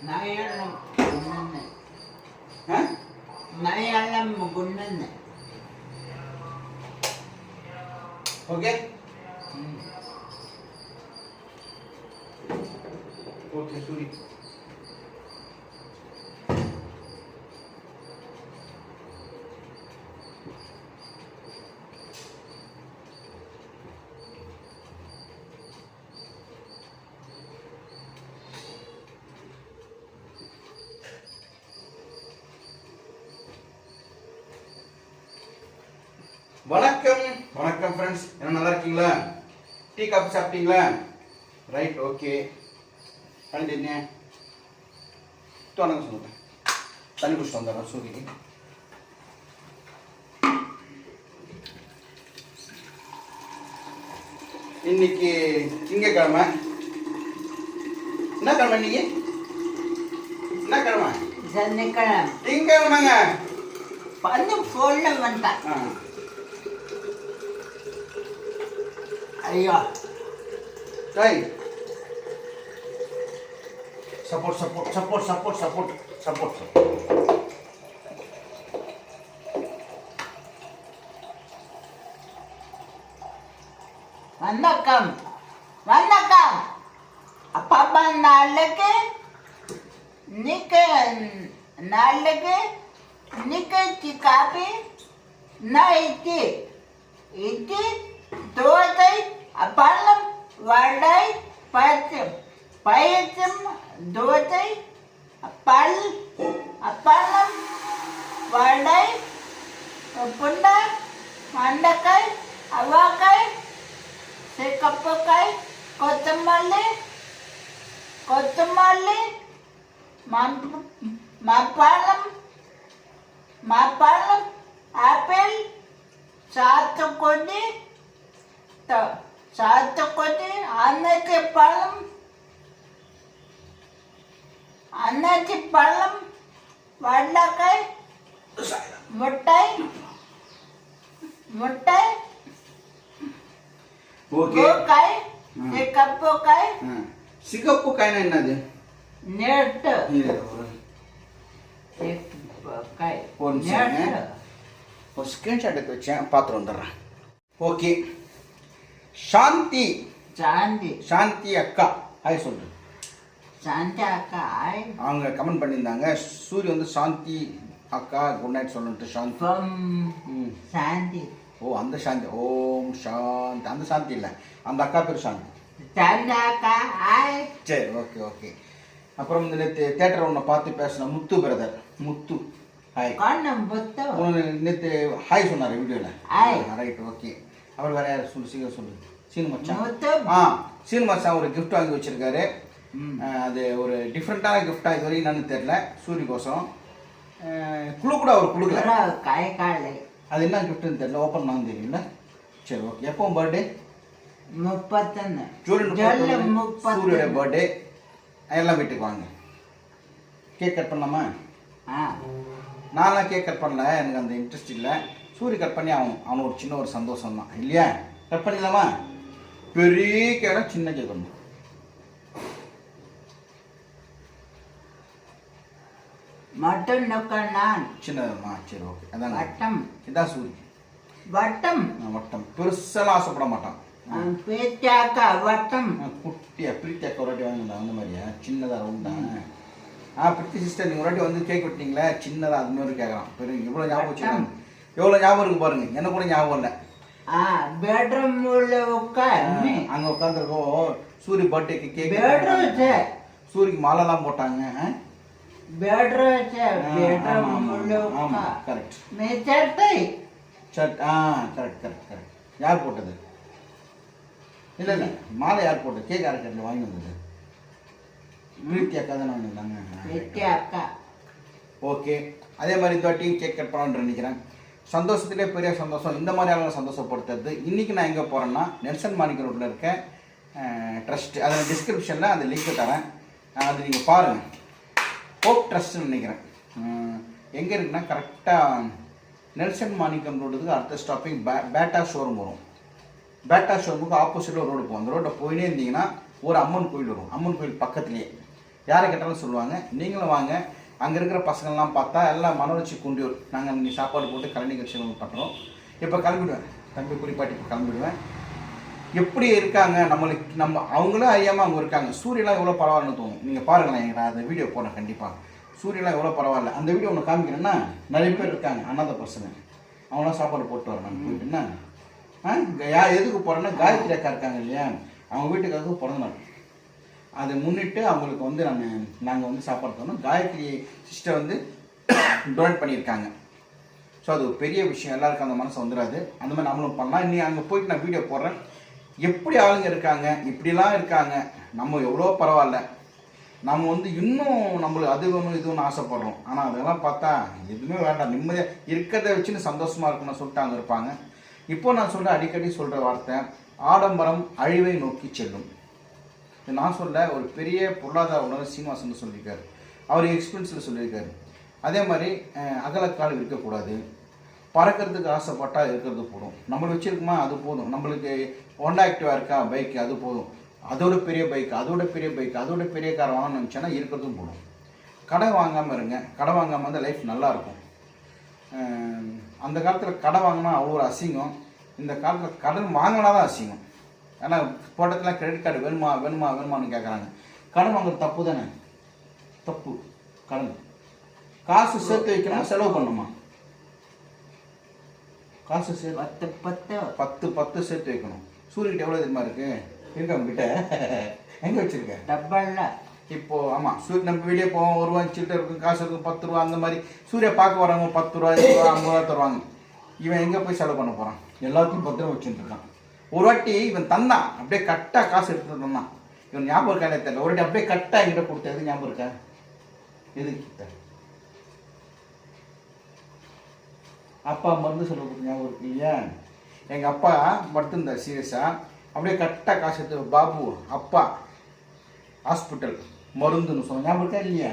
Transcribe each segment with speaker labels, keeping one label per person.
Speaker 1: 나이알람
Speaker 2: 못났네 어? 나이알람 못났네 오케이? 응. 어, 개소리. Friends என்ன நல்லா இருக்கீங்களா? டீ காஃபி சாப்பிட்டீங்களா? ரைட் ஓகே கண்டிங்க வணக்கம் சொல்லுங்க. தண்ணி குடிச்சிட்டு வந்துடுறேன் சூரியக்கு இன்னைக்கு திங்கக்கிழமை என்ன கிழமை இன்னைக்கு? என்ன கிழமை? திங்கக்கிழமைங்க
Speaker 1: வந்து ஃபோனில் வந்தான்
Speaker 2: ஆ
Speaker 1: ஐயோ
Speaker 2: Hey. Support, support, support, support, support, support.
Speaker 1: வணக்கம் வணக்கம் அப்பா நாளைக்கு நிக்க நாளைக்கு நிக்கச்சி காப்பி நான் இட்லி இட்லி தோசை பள்ளம் வடை பழத்தும் பழத்தும் தோத்தை பல் பள்ளம் வடை புண்டை மண்டக்காய் அவ்வாக்காய் சிக்கப்பக்காய் கொத்தமல்லி கொத்தமல்லி மப்பாளம் மப்பாளம் ஆப்பிள் சாத்துக்கொண்டு ಸಾಧಕತೆ ಅನ್ನಕ್ಕೆ ಪಳಂ ಅನ್ನಕ್ಕೆ
Speaker 2: ಪಳಂ
Speaker 1: ವಡ್ಲಕಾಯಿ ಮುಟ್ಟಾಯಿ
Speaker 2: ಮುಟ್ಟಾಯಿ ಓಕೆ ಕಾಯಿ
Speaker 1: ಕಪ್ಪು
Speaker 2: ಕಾಯಿ ಸಿಗಪ್ಪು
Speaker 1: ಕಾಯಿನ
Speaker 2: ಎನ್ನದು ನೆಟ್ಟು ಕಾಯಿ ಒಂದು ಸ್ಕ್ರೀನ್ ಶಾಟ್ ಪಾತ್ರ ಒಂದರ ಓಕೆ சாந்தி
Speaker 1: சாந்தி
Speaker 2: சாந்தி அக்கா ஹாய் சொல்லு
Speaker 1: சாந்தி அக்காய்
Speaker 2: அவங்க கமெண்ட் பண்ணியிருந்தாங்க சூரிய வந்து சாந்தி அக்கா குட் நைட் சொல்லிட்டு சாந்தி
Speaker 1: ஃப்ரம்
Speaker 2: ம்
Speaker 1: சாந்தி
Speaker 2: ஓ அந்த சாந்தி ஓம் சாந்தி அந்த சாந்தி இல்லை அந்த அக்கா பேர் சாந்தி
Speaker 1: சாந்தி அக்கா ஹாய்
Speaker 2: சரி ஓகே ஓகே அப்புறம் இந்த நேற்று தேட்டர் ஒன்று பார்த்து பேசின முத்து பிரதர் முத்து ஹாய் உனக்கு நேற்று ஹாய் சொன்னார். வீடியோவில் ரைட் ஓகே அப்புறம் வேற யார்? சொல்லு சீக்கிரம் சொல்லு. சீனு மச்சான். ஆ சீனு மச்சான் ஒரு gift வாங்கி வச்சிருக்காரு. அது ஒரு டிஃப்ரெண்ட்டான கிஃப்டாக இது வரைக்கும் என்னன்னு தெரில சூரிய கோசம் குழு கூட அவர் கொடுக்கல.
Speaker 1: காய் காலை
Speaker 2: அது என்ன கிஃப்ட்னு தெரியல. ஓப்பன் பண்ண தெரியல. சரி ஓகே எப்போ பர்த்டே
Speaker 1: முப்பத்தொன்னு.
Speaker 2: ஜூலை
Speaker 1: ஜூலை
Speaker 2: முப்பத்தி சூரியோட பர்த்டே எல்லாம் வீட்டுக்கு வாங்க. கேக் கட் பண்ணலாமா?
Speaker 1: ஆ.
Speaker 2: நான்லாம் கேக் கட் பண்ணல. எனக்கு அந்த இன்ட்ரெஸ்ட் இல்லை. சூரிய கட் பண்ணி அவன் அவனுக்கு ஒரு சின்ன ஒரு சந்தோஷம் தான் இல்லையா? கட் பண்ணிடலாமா பெரிய கேடா சின்ன ஒன்று
Speaker 1: மட்டும் நொக்க நான்.
Speaker 2: சின்னதுமா சரி ஓகே. அதான்?
Speaker 1: வட்டம்.
Speaker 2: இதான் சூரிய
Speaker 1: வட்டம்.
Speaker 2: வட்டம். பெருசெல்லாம் ஆசைப்பட மாட்டான்.
Speaker 1: பேச்சாக்கா வட்டம்.
Speaker 2: குட்டியா பிரீத்தி அக்கா ஒரு வாட்டி வாங்கினேன் அந்த மாதிரியா? சின்னதாக ரவுண்டா? ஆ பிரீத்தி சிஸ்டர் நீங்கள் ஒரு வாட்டி வந்து கேக் வெட்டினீங்களே? சின்னதாக அது மாதிரி கேட்குறான். பெரிய இவ்வளோ ஞாபகம் வச்சுருக்காங்க எவ்வளோ ஞாபகம் இருக்கு பாருங்க. எனக்கு கூட ஞாபகம் இல்லை
Speaker 1: பெட்ரூம் உள்ள உட்கார்.
Speaker 2: அங்கே உட்காந்துருக்கோம் சூரிய பர்த்டேக்கு கேக்
Speaker 1: பெட்ரூம் சார்
Speaker 2: சூரியக்கு மாலைலாம் போட்டாங்க?
Speaker 1: பெட்ரூம் பெட்ரூம் உள்ள
Speaker 2: ஆமா கரெக்ட்
Speaker 1: நீ சட்டை
Speaker 2: சட் ஆ கரெக்ட் கரெக்ட் கரெக்ட் யார் போட்டது? இல்லை இல்லை. மாலை யார் போட்டது? கேக் யார் கட்டில் வாங்கி வந்தது? பிரீத்தி அக்கா தானே வாங்கி வந்தாங்க.
Speaker 1: பேச்சாக்கா
Speaker 2: ஓகே. அதே மாதிரி இந்த வாட்டியும் கேக் கட் பண்ணணும்னு நினைக்கிறேன். சந்தோஷத்திலே பெரிய சந்தோஷம். இந்த மாதிரி ஆளுங்களை சந்தோஷப்படுத்துறது. இன்றைக்கி நான் எங்கே போகிறேன்னா நெல்சன் மாணிக்க ரோட்டில் இருக்க ட்ரஸ்ட் அதில் டிஸ்கிரிப்ஷனில் அந்த லிங்க்கு தரேன். அது நீங்கள் பாருங்கள் ஹோப் ட்ரஸ்ட்னு நினைக்கிறேன். எங்கே இருக்குன்னா கரெக்டாக நெல்சன் மாணிக்கம் ரோடுக்கு அடுத்த ஸ்டாப்பிங் பே பேட்டா ஷோரூம் வரும். பேட்டா ஷோரூமுக்கு ஆப்போசிட்டில் ஒரு ரோடு போகும் அந்த ரோட்டை போயினே இருந்தீங்கன்னா ஒரு அம்மன் கோயில் வரும். அம்மன் கோயில் பக்கத்துலேயே. யாரை கேட்டாலும் சொல்லுவாங்க. நீங்களும் வாங்க. அங்கே இருக்கிற பசங்கள்லாம் பார்த்தா எல்லாம் மனோரட்சி குண்டியூர். நாங்கள் இங்கே சாப்பாடு போட்டு கலை நிகழ்ச்சிகள் பண்ணுறோம் இப்போ கிளம்பிடுவேன். தம்பி குறிப்பாட்டி இப்போ கிளம்பிடுவேன். எப்படி இருக்காங்க? நம்மளுக்கு நம்ம அவங்களும் அறியாமல் அவங்க இருக்காங்க. சூரியலாம் எவ்வளோ பரவாயில்லன்னு தோணும். நீங்கள் பாருங்களேன் நான் அந்த வீடியோ போடுறேன் கண்டிப்பாக சூரியலாம் எவ்வளோ பரவாயில்ல. அந்த வீடியோ ஒன்று காமிக்கிறேன்னா நிறைய பேர் இருக்காங்க அண்ணாத பசங்க. அவங்களாம் சாப்பாடு போட்டு வரேன். நான் என்ன? ஆ? யா எதுக்கு போகிறேன்னா காயத்ரி அக்கா இருக்காங்க இல்லையா? அவங்க வீட்டுக்காக பிறந்த நாள். அதை முன்னிட்டு அவங்களுக்கு வந்து நாங்கள் நாங்கள் வந்து சாப்பாடு தரணும். காயத்ரி சிஸ்டர் வந்து டொனேட் பண்ணியிருக்காங்க. ஸோ அது ஒரு பெரிய விஷயம். எல்லாருக்கும் அந்த மனசு வந்துடாது அந்த மாதிரி நம்மளும் பண்ணலாம். இன்னும் அங்கே போயிட்டு நான் வீடியோ போடுறேன். எப்படி ஆளுங்க இருக்காங்க? இப்படிலாம் இருக்காங்க. நம்ம எவ்வளோ பரவாயில்ல. நம்ம வந்து இன்னும் நம்மளுக்கு அது ஒன்று இது ஒன்று ஆசைப்படுறோம். ஆனால் அதெல்லாம் பார்த்தா எதுவுமே வேண்டாம். நிம்மதியாக இருக்கிறத வச்சுன்னு சந்தோஷமாக இருக்கணும்னு சொல்லிட்டு அங்கே இருப்பாங்க. இப்போ நான் சொல்கிற அடிக்கடி சொல்கிற வார்த்தை ஆடம்பரம் அழிவை நோக்கி செல்லும். நான் சொல்ல ஒரு பெரிய பொருளாதார உணர்வு சீனிவாசன் சொல்லியிருக்காரு. அவர் எக்ஸ்பீரியன்ஸில் சொல்லியிருக்காரு. அதே மாதிரி அகலக்கால் இருக்கக்கூடாது. பறக்கிறதுக்கு ஆசைப்பட்டால் இருக்கிறது போதும். நம்மளை வச்சுருக்குமா அது போதும். நம்மளுக்கு ஹோண்டா ஆக்டிவாக இருக்கா பைக் அது போதும். அதோட பெரிய பைக் அதோட பெரிய பைக் அதோட பெரிய கார் வாங்கணும்னு நினச்சேன்னா இருக்கிறதும் போதும். கடை வாங்காமல் இருங்க. கடை வாங்காமல் இருந்தால் லைஃப் நல்லாயிருக்கும். அந்த காலத்தில் கடை வாங்கினா அவ்வளோ ஒரு அசிங்கம். இந்த காலத்தில் கடன் வாங்கினா தான் அசிங்கம். ஏன்னா தோட்டத்தில் கிரெடிட் கார்டு வேணுமா வேணுமா வேணுமான்னு கேட்குறாங்க கடன் வாங்குறது தப்பு தானே? தப்பு. கடன். காசு சேர்த்து வைக்கணும் செலவு பண்ணுமா காசு சேர்த்து
Speaker 1: பத்து பத்து.
Speaker 2: பத்து பத்து சேர்த்து வைக்கணும். சூரியக்கிட்ட எவ்வளோ தெரியுமா இருக்கு? இருக்கா உங்ககிட்ட எங்கே வச்சிருக்க?
Speaker 1: டப்பல்ல
Speaker 2: இப்போ ஆமாம் சூரிய நம்ம வெளியே போவோம் ஒரு ரூபா சில்லறை இருக்கும் காசு இருக்கும் பத்து ரூபா அந்த மாதிரி. சூர்யா பார்க்க வரவங்க பத்து ரூபா இருபது ரூபா ஐம்பது ரூபா தருவாங்க. இவன் எங்கே போய் செலவு பண்ண போகிறான் எல்லாத்தையும் பத்திரம் வச்சுட்டு இருக்கான். ஒரு வாட்டி இவன் தந்தான். அப்படியே கட்டாக காசு எடுத்துட்டு தந்தான். இவன் ஞாபகம் இருக்கானே தெரியல. ஒரு வாட்டி அப்படியே கட்டாக என்கிட்ட கொடுத்தது ஞாபகம் இருக்கா? எதுக்கு அப்பா மருந்து கொடுத்த ஞாபகம் இருக்கு இல்லையா? எங்கள் அப்பா படுத்திருந்தார் சீரியஸாக அப்படியே கரெக்டாக காசு எடுத்து பாபு அப்பா ஹாஸ்பிட்டல் மருந்துன்னு சொன்ன ஞாபகம் இருக்கா இல்லையா?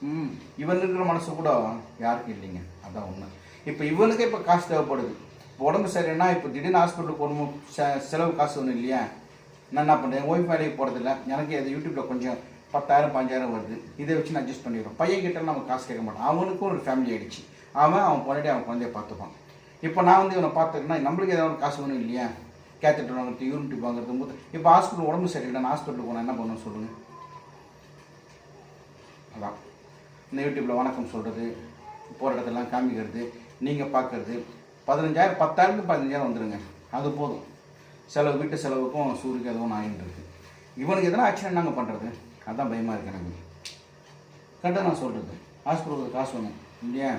Speaker 1: ம்.
Speaker 2: இவன் இருக்கிற மனசு கூட யாருக்கும் இல்லைங்க. அதான் உண்மை. இப்போ இவனுக்கு இப்போ காசு தேவைப்படுது. உடம்பு சரியில்லைன்னா இப்போ திடீர்னு ஹாஸ்பிட்டலுக்கு போகணும் செலவு காசு ஒன்றும் இல்லையா? நான் என்ன பண்ணுறேன் ஓய்வு வேலைக்கு போகிறதில்ல எனக்கு அது யூடியூப்பில் கொஞ்சம் பத்தாயிரம் பாஞ்சாயிரம் வருது. இதை வச்சு நான் அட்ஜஸ்ட் பண்ணிடுறோம் பையன் கிட்ட நம்ம காசு கேட்க மாட்டோம் அவனுக்கும் ஒரு ஃபேமிலி ஆகிடுச்சு அவன் அவன் பொண்டாட்டி அவன் குழந்தைய பார்த்துப்பான். இப்போ நான் வந்து இவனை பார்த்துக்கன்னா நம்மளுக்கு ஏதாவது காசு ஒன்றும் இல்லையா? கேத்தட்டர் வாங்குறது யூனிட் வாங்குறது மூத்த இப்போ ஹாஸ்பிட்டல் உடம்பு சரியில்லை நான் ஹாஸ்பிட்டலுக்கு போனால் என்ன பண்ணணும் சொல்லுங்கள் அதான். இந்த யூடியூப்பில் வணக்கம் சொல்கிறது போகிற இடத்தெல்லாம் காமிக்கிறது நீங்கள் பார்க்கறது பதினஞ்சாயிரம் பத்தாயிரத்துக்கு பதினஞ்சாயிரம் வந்துடுங்க அது போதும். செலவு வீட்டு செலவுக்கும் சூரியக்கு எதுவும் ஆகிட்டு இருக்கு. இவனுக்கு எதனா ஆக்சிடென்ட் நாங்கள் பண்ணுறது அதுதான் பயமாக இருக்கு எனக்கு. கரெக்டாக நான் சொல்கிறது ஹாஸ்பிட்டலுக்கு காசு வேணும். இல்லையா?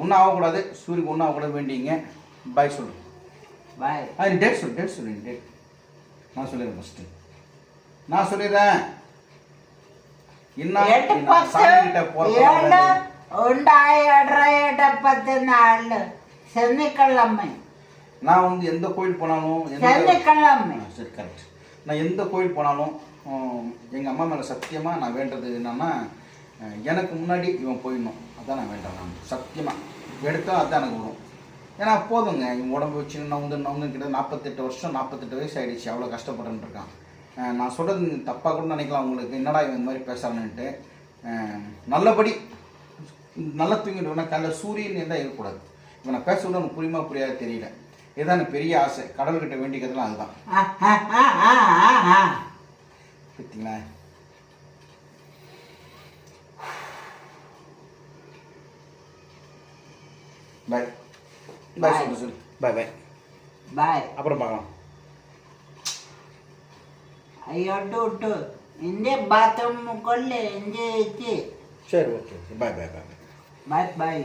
Speaker 2: ஒன்றும் ஆகக்கூடாது. சூரியக்கு ஒன்றும் ஆகக்கூடாது. வேண்டிங்க. பாய் சொல்லு.
Speaker 1: பாய்
Speaker 2: அது டேட் சொல் டேட் சொல்லு டேட் நான் சொல்லிடுறேன் ஃபஸ்ட்டு நான் சொல்லிடுறேன். இன்னும் சாமி கிட்ட
Speaker 1: பத்து நாலு சென்னைக்கல்லம்மை.
Speaker 2: நான் வந்து எந்த கோயில் போனாலும் சென்னைக்கல்லம்மை. சரி கரெக்ட் நான் எந்த கோயில் போனாலும் எங்கள் அம்மா மேலே சத்தியமாக நான் வேண்டது என்னன்னா எனக்கு முன்னாடி இவன் போயிடணும். அதான் நான் வேண்டேன் நான் சத்தியமாக எடுத்தால் அதான் எனக்கு வரும். ஏன்னா போதுங்க. இவன் உடம்பு வச்சு நவுந்து நவுந்து கிட்ட நாற்பத்தெட்டு வருஷம் நாற்பத்தெட்டு வயசு ஆகிடுச்சு அவ்வளோ கஷ்டப்பட்டுன்னு இருக்கான். நான் சொல்கிறது தப்பாக கூட நினைக்கலாம் உங்களுக்கு. என்னடா இவன் இந்த மாதிரி பேசுகிறான்னுட்டு நல்லபடி நல்ல தூங்கிட்டு வேணா காலைல சூரியன் இருந்தால் இருக்கக்கூடாது. இப்போ நான் பேச ஒன்றும் புரியுமா புரியாது தெரியல. இதுதான் பெரிய ஆசை. கடவுள்கிட்ட வேண்டிக்கிறதுலாம் அதுதான். பார்த்தீங்களா பாய் பாய் சொல்லு சொல்லு. பாய் பாய்
Speaker 1: பாய்
Speaker 2: அப்புறம் பார்க்கலாம்.
Speaker 1: ஐயோ டூ விட்டு இந்த பாத்ரூம் கொள்ளு இந்த
Speaker 2: சரி ஓகே பாய் பாய் பாய்
Speaker 1: பாய் பாய்